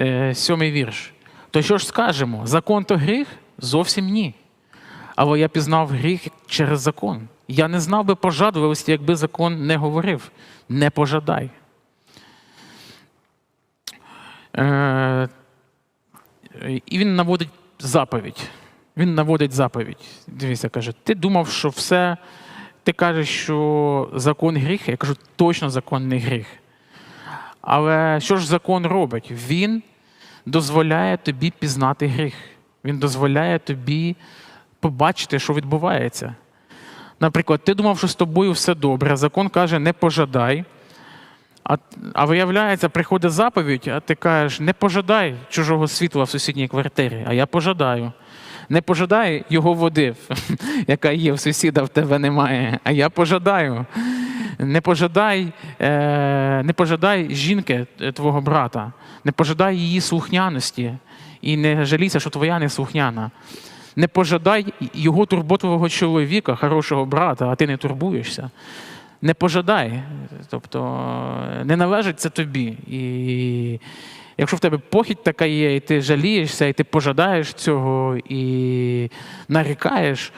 е, сьомий вірш. То що ж скажемо? Закон то гріх? Зовсім ні. Але я пізнав гріх через закон. Я не знав би пожадливості, якби закон не говорив. Не пожадай. Е, і він наводить заповідь. Він наводить заповідь. Дивіться, каже: ти думав, що все. Ти кажеш, що закон гріх. Я кажу, точно закон не гріх. Але що ж закон робить? Він дозволяє тобі пізнати гріх. Він дозволяє тобі побачити, що відбувається. Наприклад, ти думав, що з тобою все добре, закон каже, не пожадай. А, а виявляється, приходить заповідь, а ти кажеш, не пожадай чужого світла в сусідній квартирі, а я пожадаю. Не пожадай його води, яка є в сусіда, в тебе немає, а я пожадаю. Не пожадай, е, не пожадай жінки е, твого брата, не пожадай її слухняності і не жалійся, що твоя не слухняна. Не пожадай його турботливого чоловіка, хорошого брата, а ти не турбуєшся. Не пожадай. Тобто е, не належить це тобі. І якщо в тебе похідь така є, і ти жалієшся, і ти пожадаєш цього, і нарікаєш,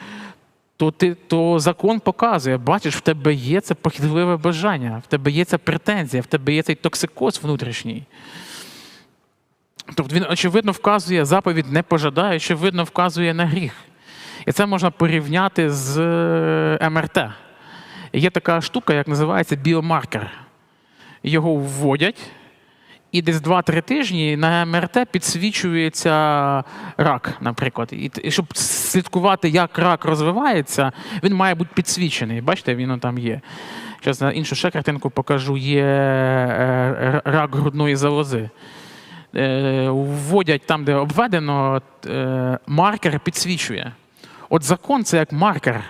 то, ти, то закон показує, бачиш, в тебе є це похідливе бажання, в тебе є ця претензія, в тебе є цей токсикоз внутрішній. Тобто він, очевидно, вказує заповідь не пожадає, очевидно, вказує на гріх. І це можна порівняти з е, МРТ. Є така штука, як називається біомаркер. Його вводять, і десь 2-3 тижні на МРТ підсвічується рак, наприклад. І, щоб слідкувати, як рак розвивається, він має бути підсвічений. Бачите, він там є. Зараз на іншу ще картинку покажу: є е, рак грудної залози. Е, Вводять там, де обведено, е, маркер підсвічує. От закон це як маркер.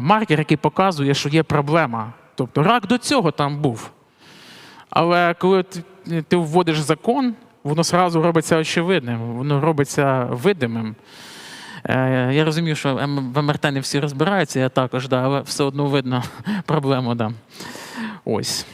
Маркер, який показує, що є проблема. Тобто рак до цього там був. Але коли ти, вводиш закон, воно одразу робиться очевидним, воно робиться видимим. Е, Я розумію, що в МРТ не всі розбираються, я також, да, але все одно видно проблему. Да. Ось.